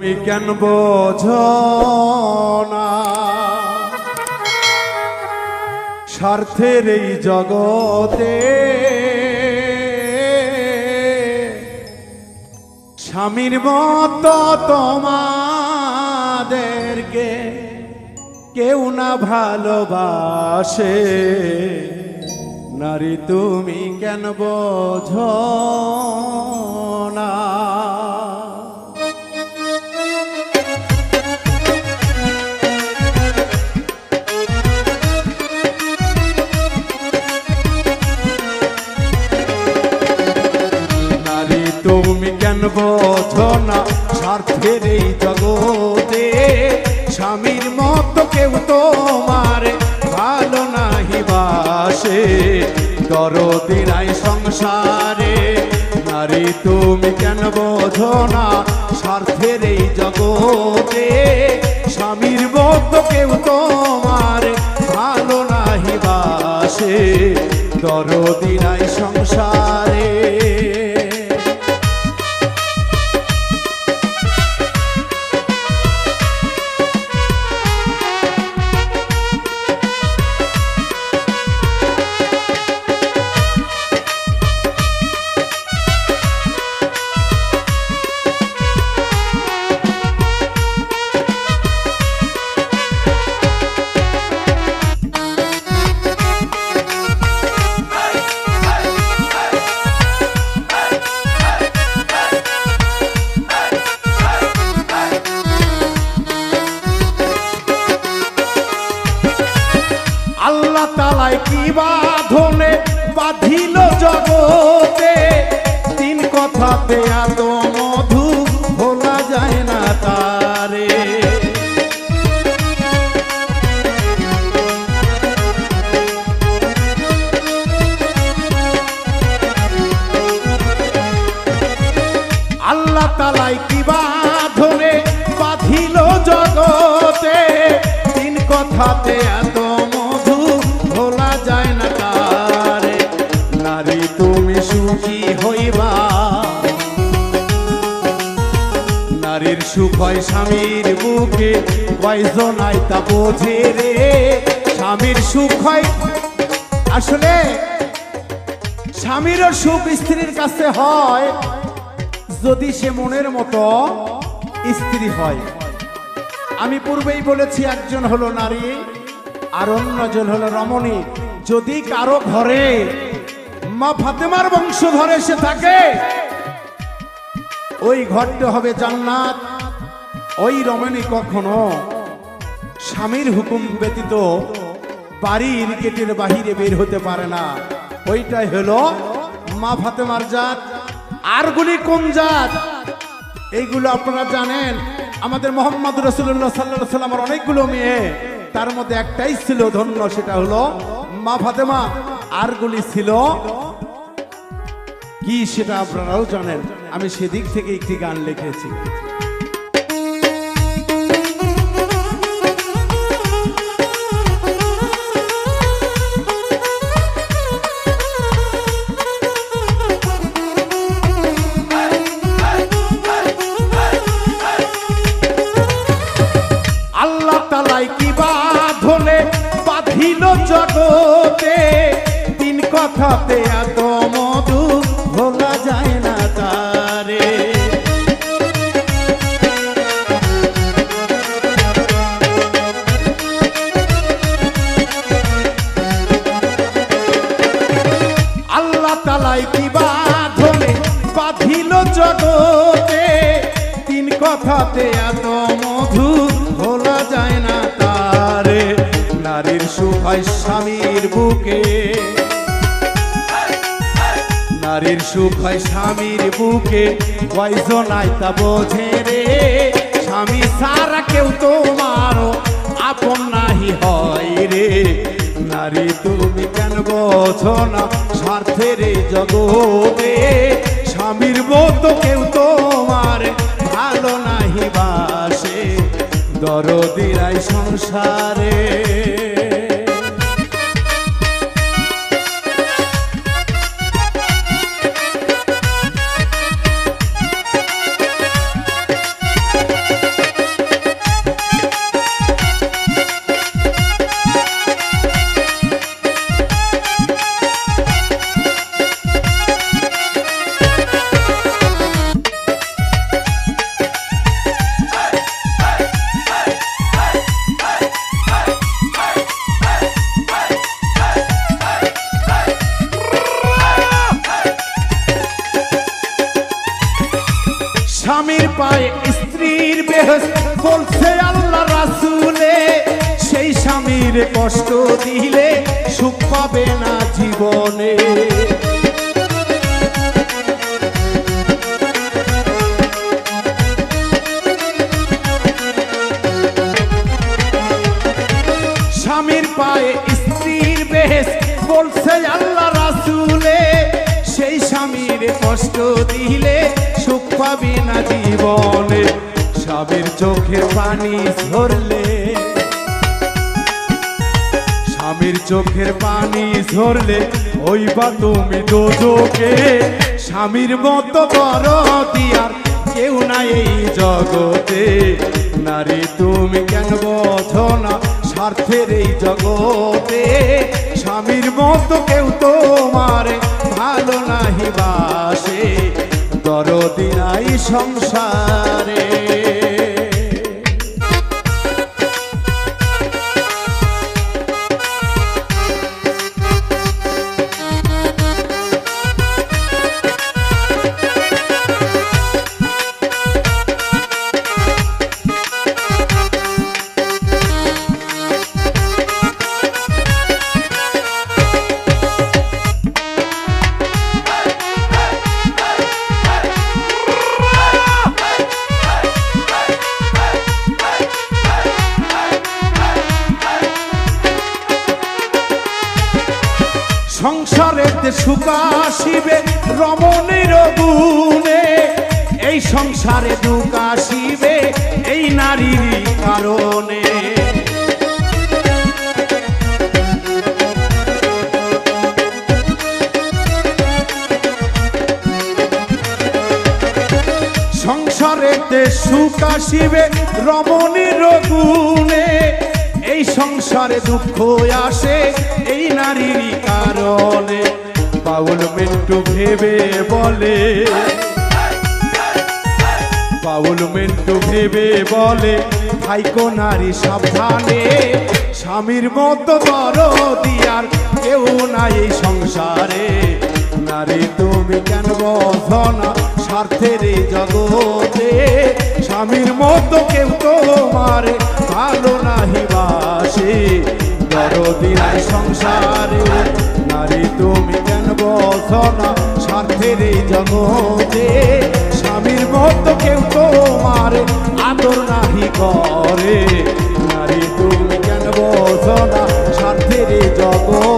তুমি কেন বোঝ না? স্বার্থের এই জগতে স্বামীর মতো তোমাদেরকে কেউ না ভালোবাসে। নারী, তুমি কেন বোঝ কেন বোঝো না, স্বার্থের এই জগতে স্বামীর মতো কেউ তোমার ভালো নাহি বাসে। দরদিনাই সংসারে, নারী তুমি কেন বোঝো না, স্বার্থের এই জগতে স্বামীর মতো কেউ তোমার ভালো নাহি বাসে। দরদিনাই সংসারে তালায় কি বাঁধনে বাঁধিল জগতে? তিন কথাতে এত মধু ভোলা যায় না তারে। আল্লাহ তালাই কি বাঁধনে বাঁধিল জগতে? তিন কথাতে এত হয় স্বামীর বুকে কয়জনাই তা বোঝে রে। স্বামীর সুখ হয় আসলে স্বামীরও সুখ স্ত্রীর কাছে হয় যদি সে মনের মতো স্ত্রী হয়। আমি পূর্বেই বলেছি, একজন হলো নারী আর অন্যজন হলো রমণী। যদি কারও ঘরে মা ফাতেমার বংশ ধরে সে থাকে, ওই ঘরটা হবে জান্নাত। ওই রমণী কখনো স্বামীর হুকুম ব্যতীত বাড়ির গেটের বাহিরে বের হতে পারে না। ওইটাই হলো মা ফাতেমার জাত আরগুলি কোন জাত? এইগুলো আপনারা জানেন। আমাদের মোহাম্মদ রসুল্লাহ সাল্লাহ সাল্লামের অনেকগুলো মেয়ে। তার মধ্যে একটাই ছিল ধন্য, সেটা হলো মা ফাতেমা। আরগুলি ছিল কি সেটা আপনারাও জানেন। আমি সেদিক থেকে একটি গান লিখেছি। জগতে, তিন কথাতে এত মধু ভোলা যায় না তারে। আল্লাহ তালাই কি বাঁধনে বাঁধিল জগতে, তিন কথাতে এত মধু ভোলা যায় না সুখ স্বামীর বুকে। নারীর সুখ হয় স্বামীর বুকে। কয়জনাই তা বোঝে রে। স্বামী সারা কেউ তোমারও আপন নাহি হয় রে। নারী তুমি কেন বোঝো না স্বার্থের জগতে? স্বামীর মতো কেউ তোমার ভালো নাহি বাসে। দরদিরাই সংসারে। স্বামীর পায়ে স্ত্রীর বেহস। বলছে আল্লাহ রাসুলে, সেই স্বামীর কষ্ট দিলে সুখ পাবে না জীবনে। কষ্ট দিলে সুখ পাবি না জীবনে। স্বামীর চোখে পানি ঝরলে। স্বামীর চোখের পানি ঝরলে, ওই বা তুমি দোজকে স্বামীর মতো বড় দিয়ার কেউ নাই এই জগতে। নারী তুমি কেন বোঝো না স্বার্থের এই জগতে? স্বামীর মতো কেউ তোমার ভালো নাহি বাসে। দরদিনাই সংসারে। সুখ আসিবে রমণীর গুণে। এই সংসারে দুঃখ আসিবে এই নারীর কারণে। সংসারেতে সুখ আসিবে রমণীর গুণে। এই সংসারে দুঃখ আসে এই নারীর কারণে। পাউল মিন্টু ভেবে বলে। পাউল মিন্টু ভেবে বলে ভাইকো নারী, সাবধানে। স্বামীর মতো বড় দিয়ার কেউ নাই সংসারে। নারী, তুমি কেন বোঝো না স্বার্থের এই জগতে? স্বামীর মতো কেউ তোমার ভালো নাহি বাসে। দরদি নাই সংসারে। নারী কেন অভ্যর্থনা স্বার্থের এই জগতে স্বামীর মত কেউ তোমার আদর নাহি করে। নারী তুমি কেন বসনা স্বার্থের এই জগত